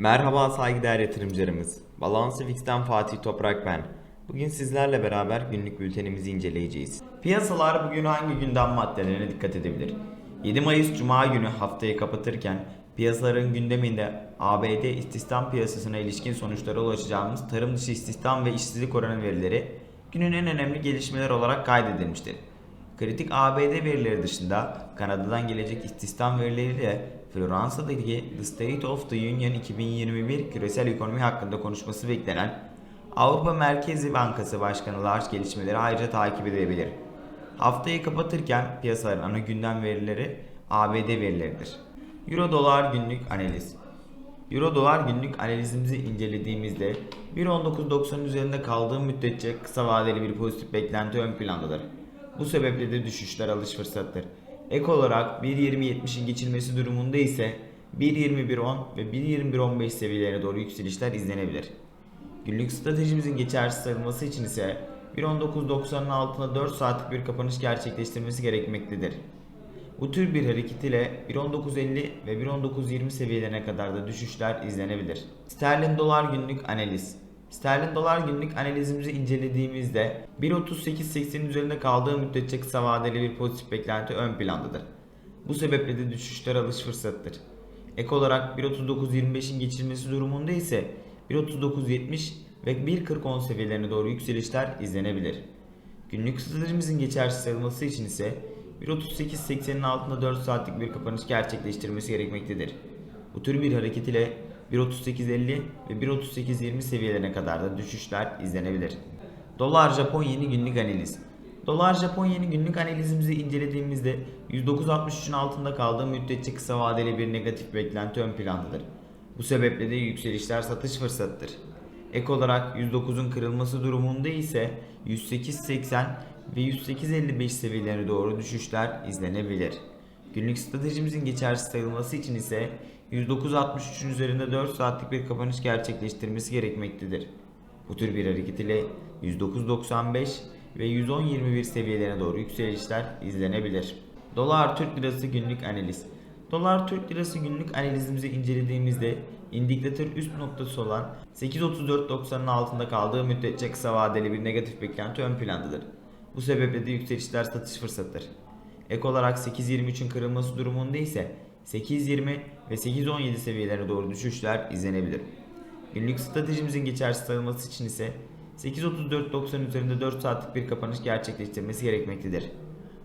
Merhaba saygıdeğer yatırımcılarımız. Balansı Fix'ten Fatih Toprak ben. Bugün sizlerle beraber günlük bültenimizi inceleyeceğiz. Piyasalar bugün hangi gündem maddelerine dikkat edebilir? 7 Mayıs Cuma günü haftayı kapatırken piyasaların gündeminde ABD istihdam piyasasına ilişkin sonuçlara ulaşacağımız tarım dışı istihdam ve işsizlik oranı verileri günün en önemli gelişmeler olarak kaydedilmiştir. Kritik ABD verileri dışında Kanada'dan gelecek istihdam verileriyle Floransa'daki The State of the Union 2021 küresel ekonomi hakkında konuşması beklenen Avrupa Merkezi Bankası Başkanı Lars gelişmeleri ayrıca takip edebilir. Haftayı kapatırken piyasaların ana gündem verileri ABD verileridir. Euro dolar günlük analiz Euro dolar günlük analizimizi incelediğimizde 1.19.90 üzerinde kaldığı müddetçe kısa vadeli bir pozitif beklenti ön plandadır. Bu sebeple de düşüşler alış fırsatıdır. Ek olarak 1.20.70'in geçilmesi durumunda ise 1.21.10 ve 1.21.15 seviyelerine doğru yükselişler izlenebilir. Günlük stratejimizin geçersiz sayılması için ise 1.19.90'ın altında 4 saatlik bir kapanış gerçekleştirmesi gerekmektedir. Bu tür bir hareket ile 1.1950 ve 1.1920 seviyelerine kadar da düşüşler izlenebilir. Sterlin dolar günlük analiz Sterlin dolar günlük analizimizi incelediğimizde 1.38.80'in üzerinde kaldığı müddetçe kısa vadeli bir pozitif beklenti ön plandadır. Bu sebeple de düşüşler alış fırsatıdır. Ek olarak 1.39.25'in geçilmesi durumunda ise 1.39.70 ve 1.40.10 seviyelerine doğru yükselişler izlenebilir. Günlük stratejimizin geçersiz sayılması için ise 1.38.80'in altında 4 saatlik bir kapanış gerçekleştirmesi gerekmektedir. Bu tür bir hareket ile 1.38.50 ve 1.38.20 seviyelerine kadar da düşüşler izlenebilir. Dolar Japon yeni günlük analiz Dolar Japon yeni günlük analizimizi incelediğimizde 109.63'ün altında kaldığı müddetçe kısa vadeli bir negatif beklenti ön plandadır. Bu sebeple de yükselişler satış fırsatıdır. Ek olarak 109'un kırılması durumunda ise 108.80 ve 108.55 seviyelerine doğru düşüşler izlenebilir. Günlük stratejimizin geçersiz sayılması için ise 109.63'ün üzerinde 4 saatlik bir kapanış gerçekleştirmesi gerekmektedir. Bu tür bir hareket ile 109.95 ve 110.21 seviyelerine doğru yükselişler izlenebilir. Dolar Türk Lirası günlük analiz Dolar Türk Lirası günlük analizimizi incelediğimizde indikatör üst noktası olan 8.34.90'ın altında kaldığı müddetçe kısa vadeli bir negatif beklenti ön plandadır. Bu sebeple de yükselişler satış fırsatıdır. Ek olarak 8.23'ün kırılması durumunda ise 8.20 ve 8.17 seviyelerine doğru düşüşler izlenebilir. Günlük stratejimizin geçersiz sayılması için ise 8.34.90 üzerinde 4 saatlik bir kapanış gerçekleştirmesi gerekmektedir.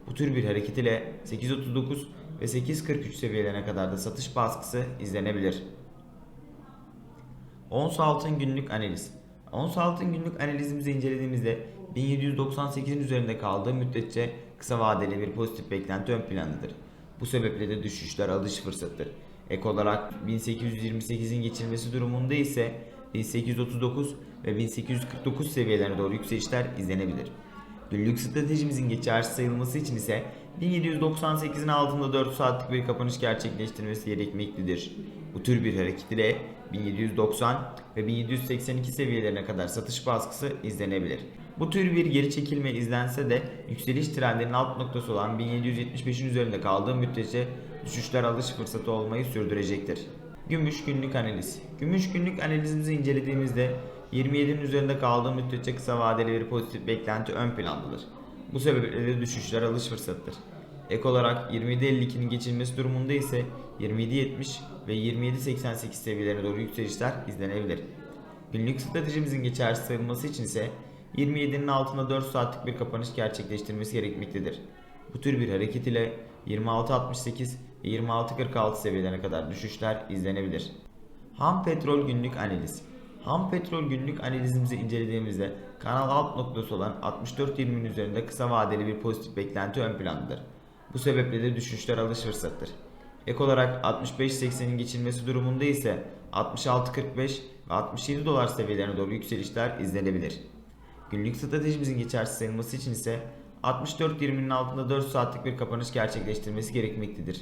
Bu tür bir hareket ile 8.39 ve 8.43 seviyelerine kadar da satış baskısı izlenebilir. Ons altın günlük analiz. Ons altın günlük analizimizi incelediğimizde 1798'in üzerinde kaldığı müddetçe kısa vadeli bir pozitif beklenti ön plandadır. Bu sebeple de düşüşler alış fırsatıdır. Ek olarak 1828'in geçilmesi durumunda ise 1839 ve 1849 seviyelerine doğru yükselişler izlenebilir. Günlük stratejimizin geçersiz sayılması için ise 1798'in altında 4 saatlik bir kapanış gerçekleştirmesi gerekmektedir. Bu tür bir hareket ile 1790 ve 1782 seviyelerine kadar satış baskısı izlenebilir. Bu tür bir geri çekilme izlense de yükseliş trendinin alt noktası olan 1775'in üzerinde kaldığı müddetçe düşüşler alış fırsatı olmayı sürdürecektir. Gümüş günlük analiz. Gümüş günlük analizimizi incelediğimizde 27'nin üzerinde kaldığı müddetçe kısa vadeli bir pozitif beklenti ön plandadır. Bu sebeple de düşüşler alış fırsatıdır. Ek olarak 27.52'nin geçilmesi durumunda ise 27.70 ve 27.88 seviyelerine doğru yükselişler izlenebilir. Günlük stratejimizin geçersiz sayılması için ise 27'nin altında 4 saatlik bir kapanış gerçekleştirmesi gerekmektedir. Bu tür bir hareket ile 26.68 ve 26.46 seviyelerine kadar düşüşler izlenebilir. Ham petrol günlük analiz. Ham petrol günlük analizimizi incelediğimizde kanal alt noktası olan 64.20'nin üzerinde kısa vadeli bir pozitif beklenti ön plandadır. Bu sebeple de düşüşler alış fırsatıdır. Ek olarak 65.80'in geçilmesi durumunda ise 66.45 ve 67 dolar seviyelerine doğru yükselişler izlenebilir. Günlük stratejimizin geçersiz sayılması için ise 64.20'nin altında 4 saatlik bir kapanış gerçekleştirmesi gerekmektedir.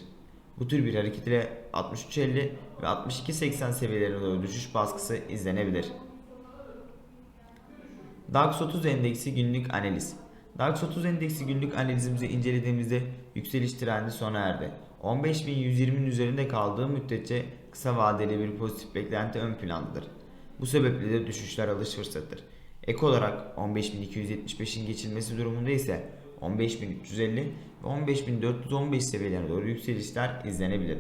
Bu tür bir hareket ile 63.50 ve 62.80 seviyelerine doğru düşüş baskısı izlenebilir. DAX 30 endeksi günlük analiz. DAX 30 endeksi günlük analizimizi incelediğimizde yükseliş trendi sona erdi. 15.120'nin üzerinde kaldığı müddetçe kısa vadeli bir pozitif beklenti ön plandadır. Bu sebeple de düşüşler alış fırsatıdır. Ek olarak 15.275'in geçilmesi durumunda ise 15.350 ve 15.415 seviyelerine doğru yükselişler izlenebilir.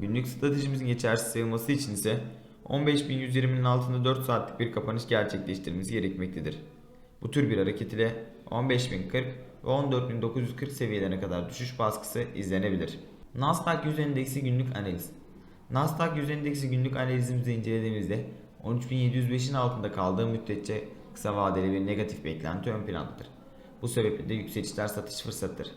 Günlük stratejimizin geçersiz sayılması için ise 15.120'nin altında 4 saatlik bir kapanış gerçekleştirmesi gerekmektedir. Bu tür bir hareket ile 15.040 ve 14.940 seviyelerine kadar düşüş baskısı izlenebilir. Nasdaq 100 endeksi günlük analiz. Nasdaq 100 endeksi günlük analizimizi incelediğimizde 13.705'in altında kaldığı müddetçe kısa vadeli bir negatif beklenti ön plandadır. Bu sebeple de yükselişler satış fırsatıdır.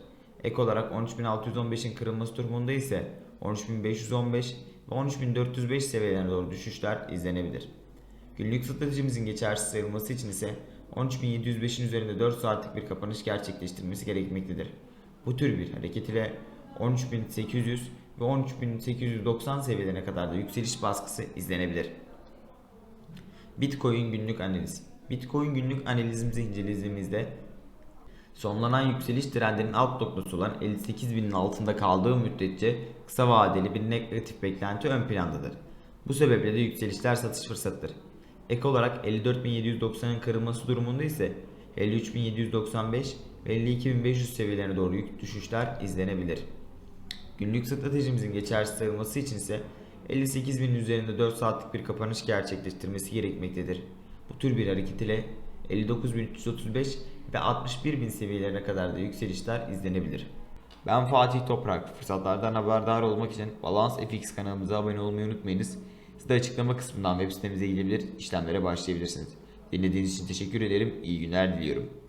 Ek olarak 13.615'in kırılması durumunda ise 13.515 ve 13.405 seviyelerine doğru düşüşler izlenebilir. Günlük stratejimizin geçersiz sayılması için ise 13.705'in üzerinde 4 saatlik bir kapanış gerçekleştirmesi gerekmektedir. Bu tür bir hareket ile 13.800 ve 13.890 seviyelerine kadar da yükseliş baskısı izlenebilir. Bitcoin günlük analiz. Bitcoin günlük analizimizi incelediğimizde sonlanan yükseliş trendinin alt noktası olan 58.000'in altında kaldığı müddetçe kısa vadeli bir negatif beklenti ön plandadır. Bu sebeple de yükselişler satış fırsatıdır. Ek olarak 54.790'ın kırılması durumunda ise 53.795 ve 52.500 seviyelerine doğru yük düşüşler izlenebilir. Günlük stratejimizin geçersiz sayılması için ise 58.000'in üzerinde 4 saatlik bir kapanış gerçekleştirmesi gerekmektedir. Bu tür bir hareket ile 59.335 ve 61.000 seviyelerine kadar da yükselişler izlenebilir. Ben Fatih Toprak. Fırsatlardan haberdar olmak için Balans FX kanalımıza abone olmayı unutmayınız. Siz açıklama kısmından web sitemize gidebilir, işlemlere başlayabilirsiniz. Dinlediğiniz için teşekkür ederim. İyi günler diliyorum.